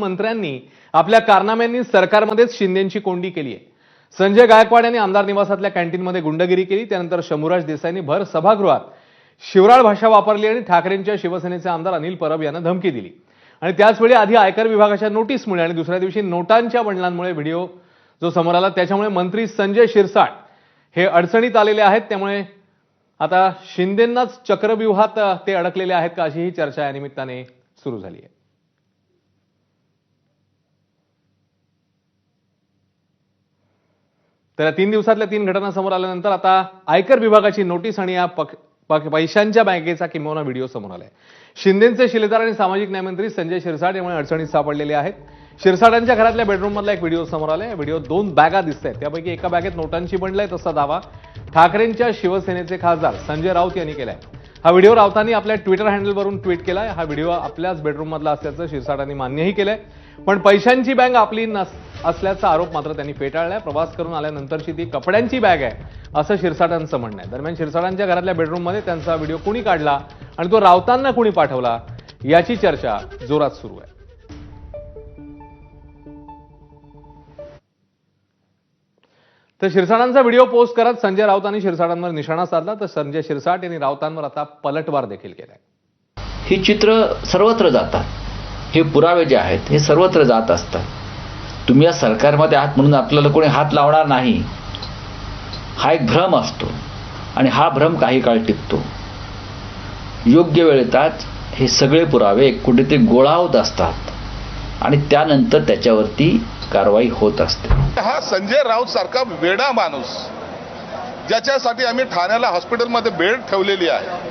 मंत्र्यांनी आपल्या कारनाम्यांनी सरकारमध्येच शिंदेची कोंडी केली आहे. संजय गायकवाड यांनी आमदार निवासातल्या कॅन्टीनमध्ये गुंडगिरी केली. त्यानंतर शंभूराज देसाईंनी भर सभागृहात शिवराळ भाषा वापरली आणि ठाकरेंच्या शिवसेनेचे आमदार अनिल परब यांना धमकी दिली. आणि त्याचवेळी आधी आयकर विभागाच्या नोटीसमुळे आणि दुसऱ्या दिवशी नोटांच्या बंडलांमुळे व्हिडिओ जो समोर आला त्याच्यामुळे मंत्री संजय शिरसाट हे अडचणीत आलेले आहेत. त्यामुळे आता शिंदेंनाच चक्रव्यूहात ते अडकलेले आहेत का अशी ही चर्चा या निमित्ताने सुरू झाली आहे. तर या तीन दिवसातल्या तीन घटना समोर आल्यानंतर आता आयकर विभागाची नोटीस आणि या पक- पैशांच्या बँकेचा किंबहुना व्हिडिओ समोर आलाय. शिंदेचे शिलेदार आणि सामाजिक न्यायमंत्री संजय शिरसाट यामुळे अडचणीत सापडलेले आहेत. शिरसाटांच्या घरातल्या बेडरूममधला एक व्हिडिओ समोर आलाय. व्हिडिओ दोन बॅगा दिसत आहेत त्यापैकी एका बॅगेत नोटांची बनलाय तसा दावा ठाकरेंच्या शिवसेनेचे खासदार संजय राऊत यांनी केलाय. हा व्हिडिओ राऊतांनी आपल्या ट्विटर हँडलवरून ट्विट केलाय. हा व्हिडिओ आपल्याच बेडरूममधला असल्याचं शिरसाटांनी मान्यही केलंय. पण पैशांची बँक आपली नस असल्याचा आरोप मात्र त्यांनी फेटाळलाय. प्रवास करून आल्यानंतरची ती कपड्यांची बॅग आहे असं शिरसाटांचं म्हणणं आहे. दरम्यान शिरसाटांच्या घरातल्या बेडरूममध्ये त्यांचा व्हिडिओ कुणी काढला आणि तो राऊतांना कुणी पाठवला याची चर्चा जोरात सुरू आहे. तर शिरसाटांचा व्हिडिओ पोस्ट करत संजय राऊतांनी शिरसाटांवर निशाणा साधला. तर संजय शिरसाट यांनी राऊतांवर आता पलटवार देखील केलाय. ही चित्र सर्वत्र जातात. हे पुरावे जे आहेत हे सर्वत्र जात असतात. तुम्ही या सरकारमध्ये आहात म्हणून आपल्याला कोणी हात लावणार नाही. हा एक भ्रम असतो आणि हा भ्रम काही काळ टिकतो. योग्य वेळ हे सगळे पुरावे कुठेतरी गोळा होत असतात आणि त्यानंतर त्याच्यावरती कारवाई होत असते. हा संजय राऊत सारखा वेडा माणूस ज्याच्यासाठी आम्ही ठाण्याला हॉस्पिटलमध्ये बेड ठेवलेली आहे.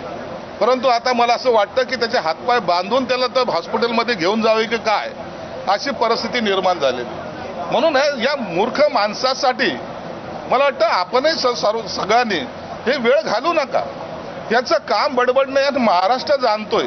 परंतु आता मला असं वाटतं की त्याचे हातपाय बांधून त्याला तर हॉस्पिटलमध्ये घेऊन जावे की काय अशी परिस्थिती निर्माण झालेली. म्हणून हे- या मूर्ख माणसासाठी मला वाटतं आपणही सर्व सगळ्यांनी हे वेळ घालू नका. याचं काम बडबडणं यात महाराष्ट्र जाणतोय.